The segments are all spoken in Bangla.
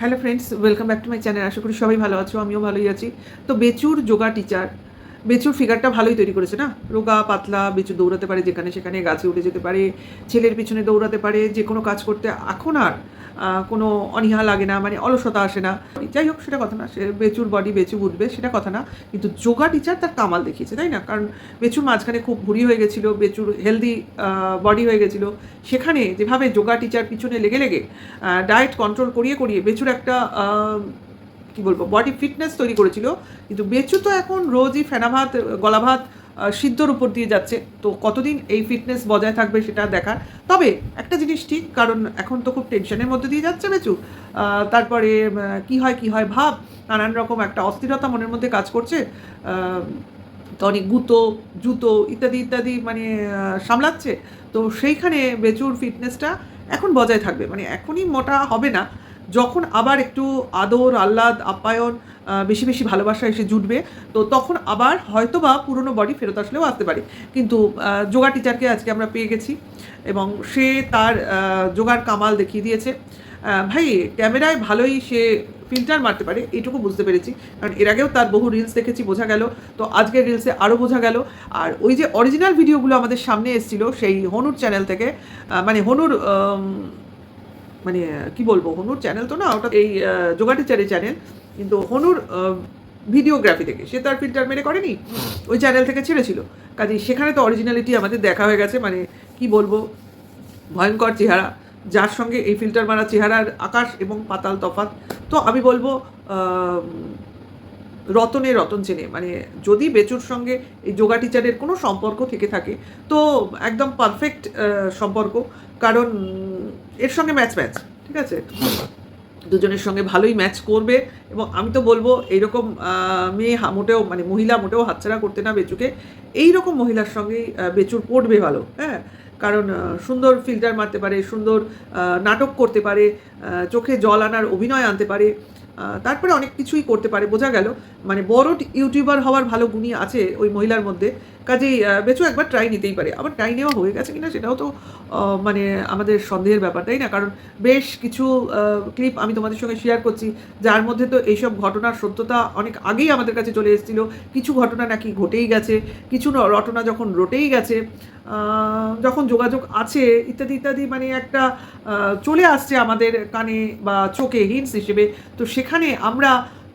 Hello friends welcome back to my channel আশা করি সবাই ভালো আছো, আমিও ভালোই আছি। তো বেচুর যোগা টিচার বেচুর ফিগারটা ভালোই তৈরি করেছে না? রোগা, পাতলা বেচু দৌড়াতে পারে যেখানে সেখানে গাছে উঠে যেতে পারে, ছেলের পিছনে দৌড়াতে পারে, যে কোনো কাজ করতে এখন আর কোনো অনীহা লাগে না মানে অলসতা আসে না। যাই হোক, সেটা কথা না, সে বেচুর বডি বেচু বুঝবে সেটা কথা না, কিন্তু যোগা টিচার তার কামাল দেখিয়েছে, তাই না? কারণ বেচুর মাঝখানে খুব ভুড়ি হয়ে গেছিল, বেচুর হেলদি বডি হয়ে গেছিল। সেখানে যেভাবে যোগা টিচার পিছনে লেগে লেগে ডায়েট কন্ট্রোল করিয়ে করিয়ে বেচুর একটা কি বলব বডি ফিটনেস তৈরি করেছিল। কিন্তু বেচু তো এখন রোজই ফেনা ভাত, গলা ভাত সিদ্ধর উপর দিয়ে যাচ্ছে। তো কতদিন এই ফিটনেস বজায় থাকবে সেটা দেখার। তবে একটা জিনিস ঠিক, কারণ এখন তো খুব টেনশনের মধ্যে দিয়ে যাচ্ছে বেচু। তারপরে কি হয় কি হয়, ভাব, নানান রকম একটা অস্থিরতা মনের মধ্যে কাজ করছে। তো অনেক গুঁতো, জুতো ইত্যাদি ইত্যাদি মানে সামলাচ্ছে। তো সেইখানে বেচুর ফিটনেসটা এখন বজায় থাকবে। মানে এখনই মোটা হবে না। যখন আবার একটু আদর, আহ্লাদ, আপ্যায়ন বেশি বেশি ভালোবাসা এসে জুটবে, তো তখন আবার হয়তো বা পুরনো বডি ফেরত আসলেও আসতে পারে। কিন্তু যোগা টিচারকে আজকে আমরা পেয়ে গেছি এবং সে তার যোগার কামাল দেখিয়ে দিয়েছে। ভাই, ক্যামেরায় ভালোই সে ফিল্টার মারতে পারে, এইটুকু বুঝতে পেরেছি। কারণ এর আগেও তার বহু রিলস দেখেছি, বোঝা গেল। তো আজকের রিলসে আরও বোঝা গেল। আর ওই যে অরিজিনাল ভিডিওগুলো আমাদের সামনে এসেছিল, সেই হনুর চ্যানেল থেকে মানে হনুর মানে কি বলব, হনুর চ্যানেল তো না, ওটা এই যোগা টিচারের চ্যানেল কিন্তু হনুর ভিডিওগ্রাফি থেকে সে তার ফিল্টার মেরে করেনি, ওই চ্যানেল থেকে ছেড়েছিল। কাজে সেখানে তো অরিজিনালিটি আমাদের দেখা হয়ে গেছে মানে কি বলব, ভয়ঙ্কর চেহারা। যার সঙ্গে এই ফিল্টার মারা চেহারার আকাশ এবং পাতাল তফাৎ, তো আমি বলব রতনে রতন চেনে। মানে যদি বেচুর সঙ্গে এই যোগা টিচারের কোনো সম্পর্ক থেকে থাকে, তো একদম পারফেক্ট সম্পর্ক। কারণ এর সঙ্গে ম্যাচ ম্যাচ ঠিক আছে? দুজনের সঙ্গে ভালোই ম্যাচ করবে এবং আমি তো বলব এইরকম মেয়ে মোটেও মানে মহিলা মোটেও হাতছাড়া করতে না বেচুকে, এইরকম মহিলার সঙ্গেই বেচুর পড়বে ভালো হ্যাঁ? কারণ সুন্দর ফিল্টার মারতে পারে, সুন্দর নাটক করতে পারে চোখে জল আনার অভিনয় আনতে পারে তারপরে অনেক কিছুই করতে পারে, বোঝা গেল। মানে বড় ইউটিউবার হওয়ার ভালো গুণই আছে ওই মহিলার মধ্যে। কাজেই বেচু একবার ট্রাই নিতেই পারে। আবার ট্রাই নেওয়া হয়ে গেছে কিনা সেটাও তো মানে আমাদের সন্দেহের ব্যাপার, তাই না? কারণ বেশ কিছু ক্লিপ আমি তোমাদের সঙ্গে শেয়ার করছি, যার মধ্যে তো এইসব ঘটনার সত্যতা অনেক আগেই আমাদের কাছে চলে এসেছিল। কিছু ঘটনা নাকি ঘটেই গেছে, কিছু ন- ঘটনা যখন রটেই গেছে যখন যোগাযোগ আছে, ইত্যাদি ইত্যাদি মানে একটা চলে আসছে আমাদের কানে বা চোখে হিন্স হিসেবে, তো সেখানে আমরা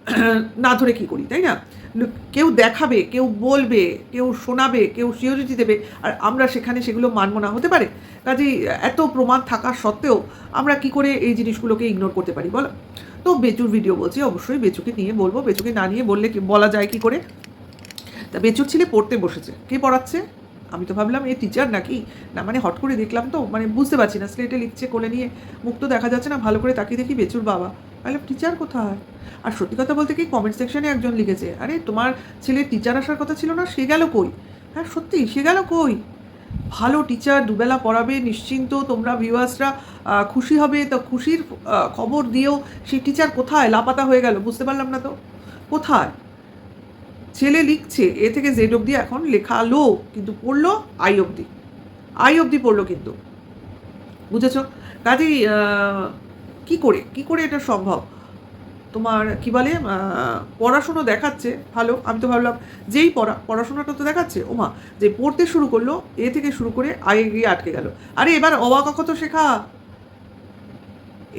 না ধরে কি করি, তাই না? কেউ দেখাবে, কেউ বলবে, কেউ শোনাবে, কেউ সিওরিটি দেবে, আর আমরা সেখানে সেগুলো মানব না, হতে পারে? কাজেই এত প্রমাণ থাকা সত্ত্বেও আমরা কি করে এই জিনিসগুলোকে ইগনোর করতে পারি, বলো? তো বেচুর ভিডিও বলছি, অবশ্যই বেচুকে নিয়ে বলব, বেচুকে না নিয়ে বললে বলা যায় কি করে? তা বেচুর ছেলে পড়তে বসেছে। কে পড়াচ্ছে? আমি তো ভাবলাম, এ টিচার নাকি? না মানে হট করে দেখলাম তো মানে বুঝতে পারছি না স্লেটে লিখছে, কোলে নিয়ে মুখ তো দেখা যাচ্ছে না, ভালো করে তাকিয়ে দেখি বেচুর বাবা। তাহলে টিচার কোথায়? আর সত্যি কথা বলতে কি কমেন্ট সেকশনে একজন লিখেছে, আরে, তোমার ছেলে টিচার আসার কথা ছিল না, সে গেল কই? হ্যাঁ সত্যি, সে গেল কই? ভালো টিচার দুবেলা পড়াবে, নিশ্চিন্ত, তোমরা ভিউয়ার্সরা খুশি হবে, তো খুশির খবর দিয়েও সেই টিচার কোথায়? লাপাতা হয়ে গেল, বুঝতে পারলাম না তো। কোথায়? ছেলে লিখছে, এ থেকে জেড অবধি এখন লেখালো কিন্তু পড়ল আই অবধি। আই অবধি পড়ল কিন্তু। বুঝেছ? কাজেই কি করে? কি করে এটা সম্ভব? তোমার, কি বলে পড়াশুনো দেখাচ্ছে, ভালো, আমি তো ভাবলাম যেই পড়া, পড়াশোনাটা তো দেখাচ্ছে, ওমা, যে পড়তে শুরু করল, এ থেকে শুরু করে আগে গিয়ে আটকে গেল। আরে, এবার অবাক তো, শেখা।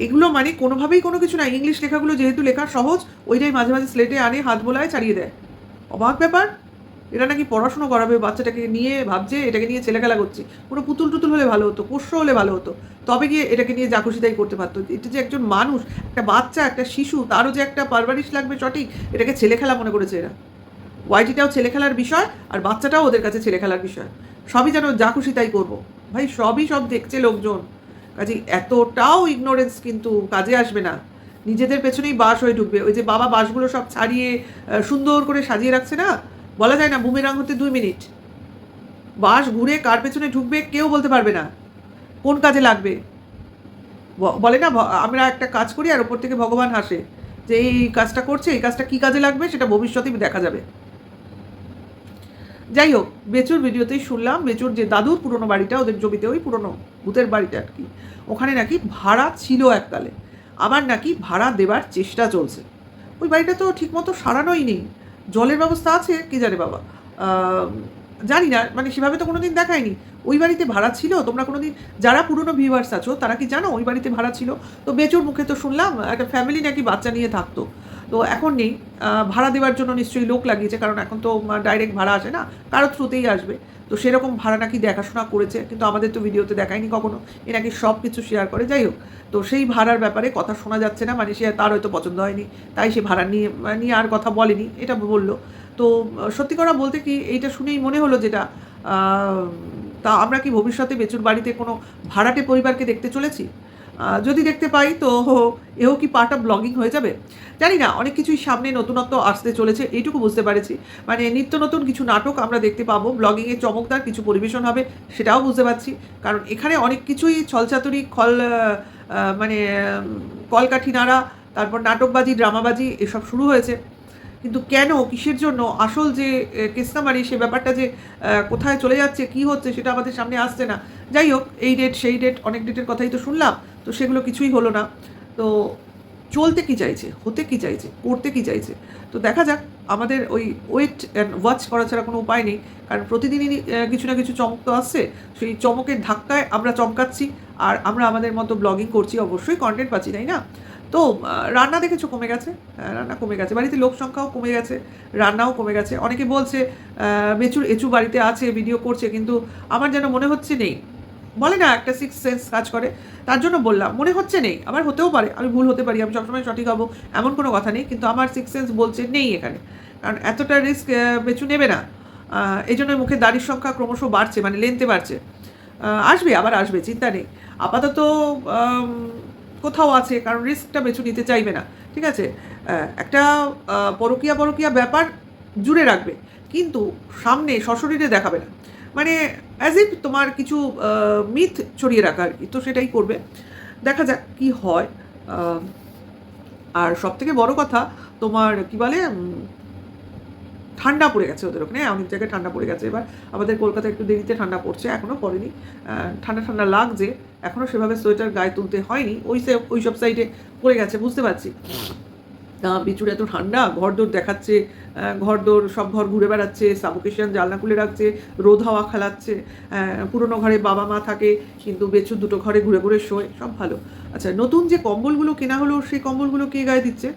এগুলো মানে কোনোভাবেই কোনো কিছু না, ইংলিশ লেখাগুলো যেহেতু লেখা সহজ, ওইটাই মাঝে মাঝে স্লেটে আনে, হাত বোলায় ছাড়িয়ে দেয়। অবাক ব্যাপার? এরা নাকি পড়াশুনো করাবে, বাচ্চাটাকে নিয়ে ভাবছে, এটাকে নিয়ে ছেলে খেলা করছে। কোনো পুতুল টুতুল হলে ভালো হতো, পোষ্য হলে ভালো হতো। তবে গিয়ে এটাকে নিয়ে যা খুশি তাই করতে পারতো। এটা যে একজন মানুষ, একটা বাচ্চা, একটা শিশু, তারও যে একটা পারভারিশ লাগবে সঠিক, এটাকে ছেলে খেলা মনে করেছে এরা। ওয়াইটিটাও ছেলে খেলার বিষয়, আর বাচ্চাটাও ওদের কাছে ছেলে খেলার বিষয়। সবই যেন যা খুশি তাই করব। ভাই, সবই সব দেখছে লোকজন। কাজে এতটাও ইগনোরেন্স কিন্তু কাজে আসবে না। নিজেদের পেছনেই বাস হয়ে ঢুকবে। ওই যে বাবা বাসগুলো সব ছাড়িয়ে সুন্দর করে সাজিয়ে রাখছে না? বলা যায় না, বুমেরাং হতে দুই মিনিট। বাস ঘুরে কার পেছনে ঢুকবে কেউ বলতে পারবে না। কোন কাজে লাগবে? বলে না আমরা একটা কাজ করি আর ওপর থেকে ভগবান হাসে যে এই কাজটা করছে, এই কাজটা কি কাজে লাগবে সেটা ভবিষ্যতেই দেখা যাবে। যাই হোক, বেচুর ভিডিওতেই শুনলাম, বেচুর যে দাদুর পুরনো বাড়িটা, ওদের জমিতে ওই পুরনো ভূতের বাড়িটা আর কি। ওখানে নাকি ভাড়া ছিল এককালে। আবার নাকি ভাড়া দেবার চেষ্টা চলছে। ওই বাড়িটা তো ঠিকমতো সারানোই নেই। জলের ব্যবস্থা আছে, কে জানে বাবা। জানি না মানে সেভাবে তো কোনো দিন দেখায়নি। ওই বাড়িতে ভাড়া ছিল, তোমরা কোনো দিন যারা পুরনো ভিউয়ার্স আছো, তারা কি জানো ওই বাড়িতে ভাড়া ছিল? তো বেচুর মুখে তো শুনলাম, একটা ফ্যামিলি নাকি বাচ্চা নিয়ে থাকতো। তো এখন নেই। ভাড়া দেওয়ার জন্য নিশ্চয়ই লোক লাগিয়েছে, কারণ এখন তো ডাইরেক্ট ভাড়া আসে না, কারও থ্রুতেই আসবে। তো সেরকম ভাড়া নাকি দেখাশোনা করেছে, কিন্তু আমাদের তো ভিডিওতে দেখায়নি কখনো। এ নাকি সব কিছু শেয়ার করে, যাই হোক। তো সেই ভাড়ার ব্যাপারে কথা শোনা যাচ্ছে না মানে সে তার হয়তো পছন্দ হয়নি, তাই সে ভাড়া নিয়ে নিয়ে আর কথা বলেনি, এটা বলল। তো সত্যি কথা বলতে কি, এইটা শুনেই মনে হলো যেটা তা আমরা কি ভবিষ্যতে বেচুর বাড়িতে কোনো ভাড়াটে পরিবারকে দেখতে চলেছি? যদি দেখতে পাই তো এও কি পার্ট অফ ব্লগিং হয়ে যাবে? জানি না অনেক কিছুই সামনে নতুনত্ব আসতে চলেছে এইটুকু বুঝতে পারেছি। মানে নিত্য নতুন কিছু নাটক আমরা দেখতে পাবো ব্লগিংয়ে চমকদার কিছু পরিবেশন হবে সেটাও বুঝতে পারছি। কারণ এখানে অনেক কিছুই ছলচাতুরি খল মানে উম, কলকাঠি নাড়া তারপর নাটকবাজি ড্রামাবাজি এসব শুরু হয়েছে। কিন্তু কেন কিসের জন্য আসল যে আহ, কেসনামারি সে ব্যাপারটা যে কোথায় চলে যাচ্ছে কি হচ্ছে সেটা আমাদের সামনে আসছে না। যাই হোক এই ডেট সেই ডেট অনেক ডেটের কথাই তো শুনলাম। তো সেগুলো কিছুই হলো না। তো চলতে কি চাইছে? হতে কি চাইছে? করতে কি চাইছে? তো দেখা যাক আমাদের ওই ওয়েট অ্যান্ড ওয়াচ করা ছাড়া কোনো উপায় নেই। কারণ প্রতিদিনই কিছু না কিছু চমক তো আসছে। সেই চমকের ধাক্কায় আমরা চমকাচ্ছি। আর আমরা আমাদের মতো ব্লগিং করছি অবশ্যই কন্টেন্ট পাচ্ছি তাই না? তো রান্না দেখেছ? কমে গেছে? হ্যাঁ, রান্না কমে গেছে। বাড়িতে লোক সংখ্যাও কমে গেছে রান্নাও কমে গেছে। অনেকে বলছে বেচুর এচু বাড়িতে আছে ভিডিও করছে কিন্তু আমার যেন মনে হচ্ছে নেই। বলে না একটা সিক্স সেন্স কাজ করে, তার জন্য বললাম, মনে হচ্ছে নেই আমার হতেও পারে, আমি ভুল হতে পারি, আমি সবসময় সঠিক হব, এমন কোনো কথা নেই, কিন্তু আমার সিক্স সেন্স বলছে নেই এখানে। কারণ এতটা রিস্ক বেচু নেবে না। এই জন্য মুখে দাড়ির সংখ্যা ক্রমশ বাড়ছে মানে লেনতে বাড়ছে। আসবে, আবার আসবে, চিন্তা নেই। আপাতত কোথাও আছে, কারণ রিস্কটা বেচু নিতে চাইবে না, ঠিক আছে? একটা পরকীয়া পরকীয়া ব্যাপার জুড়ে রাখবে, কিন্তু সামনে সশরীরে দেখাবে না। মানে অ্যাজ ইফ তোমার কিছু মিথ ছড়িয়ে রাখা আর কি। তো সেটাই করবে। দেখা যাক কি হয়। আর সব থেকে বড় কথা, তোমার কি বলে ঠান্ডা পড়ে গেছে ওদের ওখানে। অনেক জায়গায় ঠান্ডা পড়ে গেছে। এবার আমাদের কলকাতায় একটু দেরিতে ঠান্ডা পড়ছে এখনও পড়েনি। ঠান্ডা ঠান্ডা লাগছে। এখনও সেভাবে সোয়েটার গায়ে তুলতে হয়নি। ওই ওই সব সাইডে পড়ে গেছে, বুঝতে পারছি। বিচুর এত ঠান্ডা, ঘরদোর দেখাচ্ছে ঘরদোর সব ঘর ঘুরে বেড়াচ্ছে, সাবুকেশন জানলা খুলে রাখছে, রোদ হাওয়া খেলাচ্ছে পুরোনো ঘরে বাবা মা থাকে, কিন্তু বেচু দুটো ঘরে ঘুরে ঘুরে শোয়, সব ভালো। আচ্ছা নতুন যে কম্বলগুলো কেনা হলো, সেই কম্বলগুলো কে গায়ে দিচ্ছে?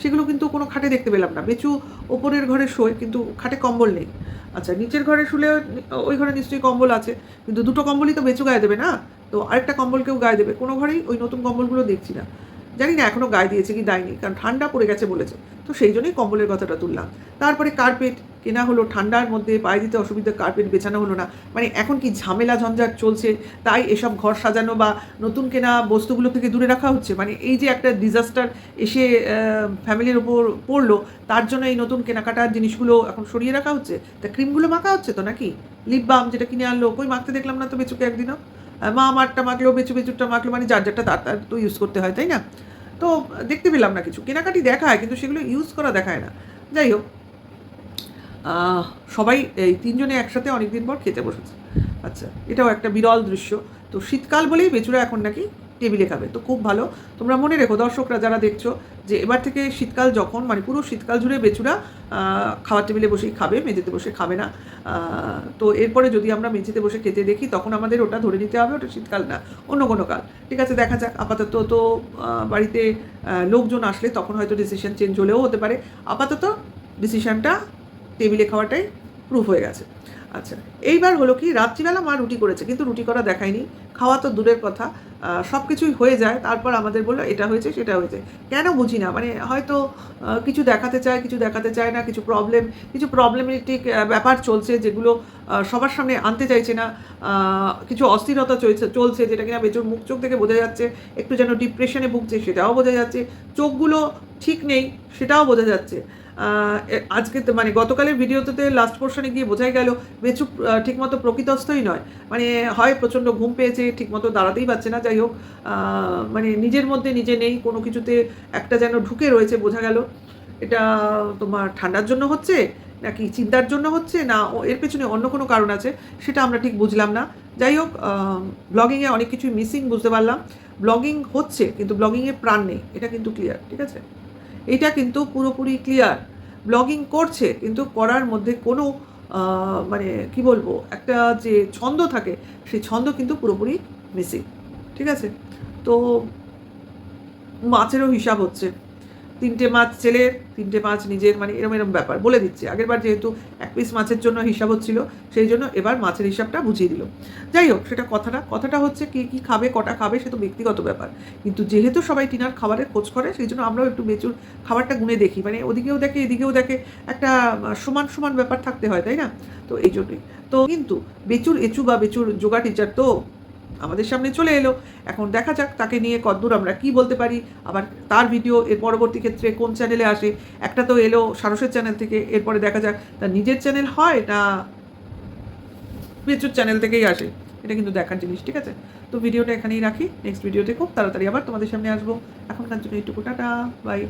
সেগুলো কিন্তু কোনো খাটে দেখতে পেলাম না। বেচু ওপরের ঘরে শোয়, কিন্তু খাটে কম্বল নেই। আচ্ছা নিচের ঘরে শুলে ওই ঘরে নিশ্চয়ই কম্বল আছে, কিন্তু দুটো কম্বলই তো বেচু গায়ে দেবে না? তো আরেকটা কম্বল কেউ গায়ে দেবে? কোনো ঘরেই ওই নতুন কম্বলগুলো দেখছি না। জানি না এখনও গায়ে দিয়েছে কি দেয়নি, কারণ ঠান্ডা পড়ে গেছে বলেছে। তো সেই জন্যই কম্বলের কথাটা তুললাম। তারপরে কার্পেট কেনা হলো, ঠান্ডার মধ্যে পায়ে দিতে অসুবিধা কার্পেট বেছানো হলো না। মানে এখন কি ঝামেলা ঝঞ্ঝাট চলছে, তাই এসব ঘর সাজানো বা নতুন কেনা বস্তুগুলো থেকে দূরে রাখা হচ্ছে? মানে এই যে একটা ডিজাস্টার এসে ফ্যামিলির ওপর পড়ল, তার জন্য এই নতুন কেনাকাটার জিনিসগুলো এখন সরিয়ে রাখা হচ্ছে? তা ক্রিমগুলো মাখা হচ্ছে তো নাকি? লিপ বাম যেটা কিনে আনলো, কই মাখতে দেখলাম না তো বেচুকে একদিনও? মা আমারটা মাখলো বেচু বেচুরটা মাখলো মানে যার যারটা তার তো ইউজ করতে হয়, তাই না? তো দেখতে পেলাম না কিছু। কেনাকাটি দেখায়, কিন্তু সেগুলো ইউজ করা দেখায় না। যাই হোক সবাই এই তিনজনে একসাথে অনেকদিন পর খেতে বসেছে। আচ্ছা এটাও একটা বিরল দৃশ্য। তো শীতকাল বলেই বেচুরা এখন নাকি টেবিলে খাবে। তো খুব ভালো। তোমরা মনে রেখো, দর্শকরা যারা দেখছ, যে এবার থেকে শীতকাল যখন মানে পুরো শীতকাল জুড়ে বেচুরা খাওয়ার টেবিলে বসেই খাবে, মেঝেতে বসে খাবে না। তো এরপরে যদি আমরা মেঝেতে বসে খেতে দেখি, তখন আমাদের ওটা ধরে নিতে হবে, ওটা শীতকাল না, অন্য কোনো কাল। ঠিক আছে, দেখা যাক। আপাতত তো বাড়িতে লোকজন আসলে তখন হয়তো ডিসিশন চেঞ্জ হলেও হতে পারে। আপাতত ডিসিশানটা টেবিলে খাওয়াটাই প্রুফ হয়ে গেছে। আচ্ছা এইবার হলো কি, রাত্রিবেলা মা রুটি করেছে, কিন্তু রুটি করা দেখায়নি, খাওয়া তো দূরের কথা সব কিছুই হয়ে যায়, তারপর আমাদের বলল, এটা হয়েছে, সেটা হয়েছে। কেন বুঝি না মানে হয়তো কিছু দেখাতে চায়, কিছু দেখাতে চায় না, কিছু প্রবলেম কিছু প্রবলেমেটিক ব্যাপার চলছে যেগুলো সবার সামনে আনতে চাইছে না কিছু অস্থিরতা চলছে চলছে যেটা কিনা বেচুর মুখ চোখ থেকে বোঝা যাচ্ছে, একটু যেন ডিপ্রেশনে ভুগছে সেটাও বোঝা যাচ্ছে, চোখগুলো ঠিক নেই, সেটাও বোঝা যাচ্ছে। আজকে মানে গতকালের ভিডিওতে লাস্ট পোর্শনে গিয়ে বোঝাই গেল বেচু ঠিকমতো প্রকৃতস্থই নয়। মানে হয় প্রচণ্ড ঘুম পেয়েছে, ঠিকমতো দাঁড়াতেই পারছে না। যাই হোক মানে নিজের মধ্যে নিজে নেই, কোনো কিছুতে একটা যেন ঢুকে রয়েছে বোঝা গেল। এটা তোমার ঠান্ডার জন্য হচ্ছে, নাকি চিন্তার জন্য হচ্ছে, না এর পেছনে অন্য কোনো কারণ আছে, সেটা আমরা ঠিক বুঝলাম না। যাই হোক ব্লগিংয়ে অনেক কিছুই মিসিং বুঝতে পারলাম। ব্লগিং হচ্ছে, কিন্তু ব্লগিংয়ে প্রাণ নেই, এটা কিন্তু ক্লিয়ার ঠিক আছে? এটা কিন্তু পুরোপুরি ক্লিয়ার ব্লগিং করছে, কিন্তু করার মধ্যে কোনো মানে কি বলব, একটা যে ছন্দ থাকে, সেই ছন্দ কিন্তু পুরোপুরি মিসিং ঠিক আছে? তো মাছেরও হিসাব হচ্ছে। তিনটে মাছ ছেলের, তিনটে মাছ নিজের মানে এরম এরম ব্যাপার, বলে দিচ্ছে। আগেরবার যেহেতু এক পিস মাছের জন্য হিসাব হচ্ছিল, সেই জন্য এবার মাছের হিসাবটা বুঝিয়ে দিল। যাই হোক, সেটা কথাটা কথাটা হচ্ছে কে কী খাবে, কটা খাবে, সে তো ব্যক্তিগত ব্যাপার। কিন্তু যেহেতু সবাই টিনার খাবারের খোঁজ করে, সেই জন্য আমরাও একটু বেচুর খাবারটা গুনে দেখি। মানে ওদিকেও দেখে, এদিকেও দেখে একটা সমান সমান ব্যাপার থাকতে হয়, তাই না? তো এই জন্যই। তো কিন্তু বেচুর এচু বা বেচুর যোগা টিচার তো আমাদের সামনে চলে এলো। এখন দেখা যাক তাকে নিয়ে কদ্দূর আমরা কি বলতে পারি। আবার তার ভিডিও এর পরবর্তী ক্ষেত্রে কোন চ্যানেলে আসে। একটা তো এলো সারসের চ্যানেল থেকে, এরপরে দেখা যাক তার নিজের চ্যানেল হয় না বেচুর চ্যানেল থেকেই আসে। এটা কিন্তু দেখার জিনিস, ঠিক আছে? তো ভিডিওটা এখানেই রাখি। নেক্সট ভিডিওতে খুব তাড়াতাড়ি আবার তোমাদের সামনে আসব। এখনকার জন্য এইটুকু, টাটা বাই